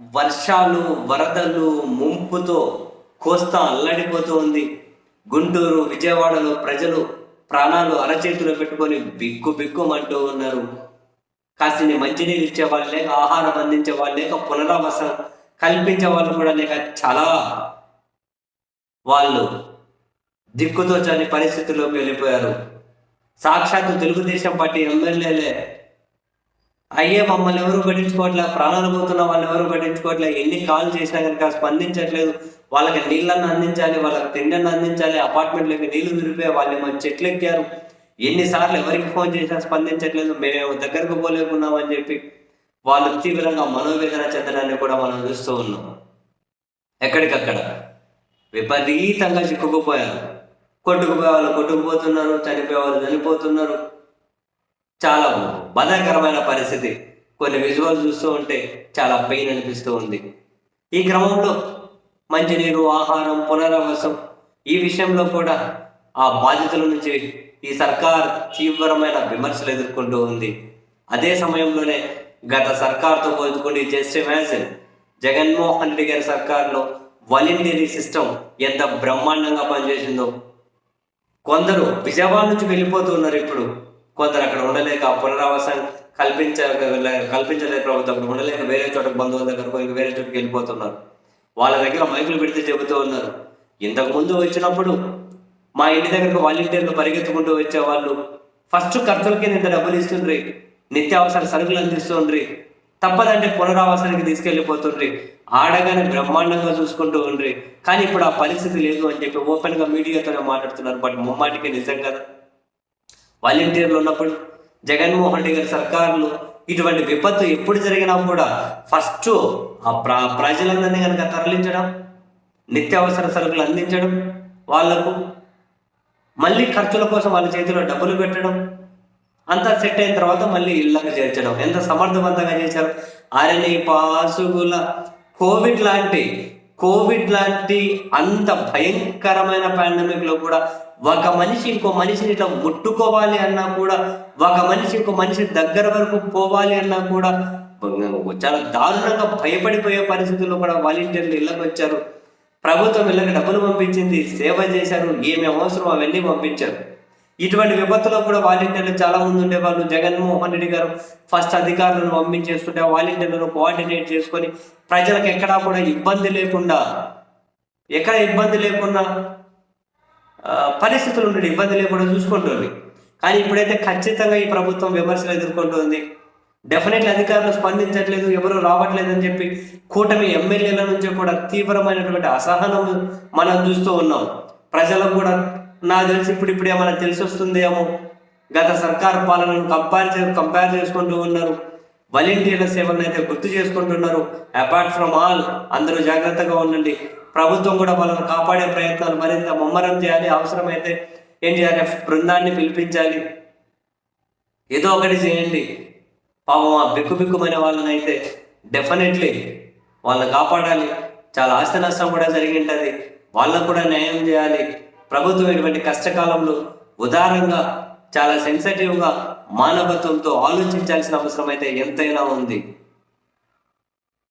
వర్షాలు వరదలు ముంపుతో కోస్తా అల్లాడిపోతూ ఉంది. గుంటూరు విజయవాడలో ప్రజలు ప్రాణాలు అరచేతిలో పెట్టుకొని బిక్కు బిక్కుమంటూ ఉన్నారు. కాసిని మంచినీళ్ళు ఇచ్చే వాళ్ళు లేక ఆహారం అందించే వాళ్ళు లేక పునరావాసం కల్పించే వాళ్ళు కూడా లేక చాలా వాళ్ళు దిక్కుతో చని పరిస్థితుల్లోకి వెళ్ళిపోయారు. సాక్షాత్తు తెలుగుదేశం పార్టీ ఎమ్మెల్యేలే అయ్యే మమ్మల్ని ఎవరు పట్టించుకోవట్లే ప్రాణాలు పోతున్న వాళ్ళు ఎవరు పట్టించుకోవట్లే ఎన్ని కాల్ చేసినా కనుక స్పందించట్లేదు. వాళ్ళకి నీళ్ళని అందించాలి వాళ్ళకి తిండిని అందించాలి అపార్ట్మెంట్లోకి నీళ్ళు నిలిపే వాళ్ళు మన చెట్లు ఎక్కారు ఎన్నిసార్లు ఎవరికి ఫోన్ చేసినా స్పందించట్లేదు మేము దగ్గరకు పోలేకున్నాం అని చెప్పి వాళ్ళు తీవ్రంగా మనోవేదన చెందడాన్ని కూడా మనం చూస్తూ ఉన్నాం. ఎక్కడికక్కడ? విపరీతంగా చిక్కుకుపోయారు. కొట్టుకుపోయే వాళ్ళు కొట్టుకుపోతున్నారు చనిపోయే వాళ్ళు చనిపోతున్నారు. చాలా బాధాకరమైన పరిస్థితి. కొన్ని విజువల్ చూస్తూ ఉంటే చాలా పెయిన్ అనిపిస్తూ ఉంది. ఈ క్రమంలో మంచినీరు ఆహారం పునరావాసం ఈ విషయంలో కూడా ఆ బాధితుల నుంచి ఈ సర్కార్ తీవ్రమైన విమర్శలు ఎదుర్కొంటూ ఉంది. అదే సమయంలోనే గత సర్కార్తో పోల్చుకుని జస్ట్ ఇమాజిన్ జగన్మోహన్ రెడ్డి గారి సర్కార్లో వాలంటీరీ సిస్టమ్ ఎంత బ్రహ్మాండంగా పనిచేసిందో. కొందరు విజయవాడ నుంచి వెళ్ళిపోతున్నారు ఇప్పుడు. కొందరు అక్కడ ఉండలేక పునరావాసం కల్పించ కల్పించలేక ప్రభుత్వం అక్కడ ఉండలేక వేరే చోటకు బంధువుల దగ్గరకు ఇంక వేరే చోటుకి వెళ్ళిపోతున్నారు. వాళ్ళ దగ్గర మైకులు పెడితే చెబుతూ ఉన్నారు. ఇంతకు ముందు వచ్చినప్పుడు మా ఇంటి దగ్గరకు వాలంటీర్లు పరిగెత్తుకుంటూ వచ్చేవాళ్ళు. ఫస్ట్ ఖర్చులకి ఇంత డబ్బులు ఇస్తుండ్రి. నిత్యావసర సరుకులు అందిస్తుండ్రి. తప్పదంటే పునరావాసానికి తీసుకెళ్ళిపోతుండ్రి. ఆడగానే బ్రహ్మాండంగా చూసుకుంటూ ఉండ్రి. కానీ ఇప్పుడు ఆ పరిస్థితి లేదు అని చెప్పి ఓపెన్గా మీడియాతో మీడియాతోనే మాట్లాడుతున్నారు. బట్ ముమ్మాటికి నిజం కదా? వాలంటీర్లు ఉన్నప్పుడు జగన్మోహన్ రెడ్డి గారి సర్కారులు ఇటువంటి విపత్తు ఎప్పుడు జరిగినా కూడా ఫస్ట్ ఆ ప్ర ప్రజలందరినీ కనుక తరలించడం నిత్యావసర సరుకులు అందించడం వాళ్ళకు మళ్ళీ ఖర్చుల కోసం వాళ్ళ చేతిలో డబ్బులు పెట్టడం అంతా సెట్ అయిన తర్వాత మళ్ళీ ఇళ్ళకి చేర్చడం. ఎంత సమర్థవంతంగా చేశారు. అరణి పాసుగుల కోవిడ్ లాంటి కోవిడ్ లాంటి అంత భయంకరమైన పాండమిక్లో కూడా ఒక మనిషి ఇంకో మనిషిని ఇట్లా ముట్టుకోవాలి అన్నా కూడా ఒక మనిషి ఇంకో మనిషి దగ్గర వరకు పోవాలి అన్నా కూడా చాలా దారుణంగా భయపడిపోయే పరిస్థితుల్లో కూడా వాలంటీర్లు ఇళ్ళకి వచ్చారు. ప్రభుత్వం ఇళ్ళకి డబ్బులు పంపించింది సేవ చేశారు ఏమి అవసరం అవన్నీ పంపించారు. ఇటువంటి విపత్తులో కూడా వాలంటీర్లు చాలా మంది ఉండేవాళ్ళు. జగన్మోహన్ రెడ్డి గారు ఫస్ట్ అధికారులను పంపించేస్తుంటే వాలంటీర్లను కోఆర్డినేట్ చేసుకొని ప్రజలకు ఎక్కడా కూడా ఇబ్బంది లేకుండా ఎక్కడ ఇబ్బంది లేకుండా పరిస్థితులు ఉండే ఇబ్బంది లేకుండా చూసుకుంటుంది. కానీ ఇప్పుడైతే ఖచ్చితంగా ఈ ప్రభుత్వం విమర్శలు ఎదుర్కొంటుంది. డెఫినెట్లీ అధికారులు స్పందించట్లేదు ఎవరు రావట్లేదు అని చెప్పి కూటమి ఎమ్మెల్యేల నుంచి కూడా తీవ్రమైనటువంటి అసహనం మనం చూస్తూ ఉన్నాం. ప్రజలకు కూడా నాకు తెలిసి ఇప్పుడు ఇప్పుడు ఏమైనా తెలిసి వస్తుందేమో గత సర్కార్ పాలనను కంపేర్ చే కంపేర్ చేసుకుంటూ ఉన్నారు. వాలంటీర్ల సేవలను అయితే గుర్తు చేసుకుంటున్నారు. అపార్ట్ ఫ్రమ్ ఆల్ అందరూ జాగ్రత్తగా ఉండండి. ప్రభుత్వం కూడా వాళ్ళని కాపాడే ప్రయత్నాలు మరింత ముమ్మరం చేయాలి. అవసరమైతే ఎన్డీఆర్ఎఫ్ బృందాన్ని పిలిపించాలి. ఏదో ఒకటి చేయండి. పాపం ఆ బిక్కు బిక్కుమనే వాళ్ళని అయితే డెఫినెట్లీ వాళ్ళని కాపాడాలి. చాలా ఆస్తి నష్టం కూడా జరిగి ఉంటుంది. వాళ్ళకు కూడా న్యాయం చేయాలి. ప్రభుత్వం ఇటువంటి కష్టకాలంలో ఉదారంగా చాలా సెన్సిటివ్గా మానవత్వంతో ఆలోచించాల్సిన అవసరం అయితే ఎంతైనా ఉంది.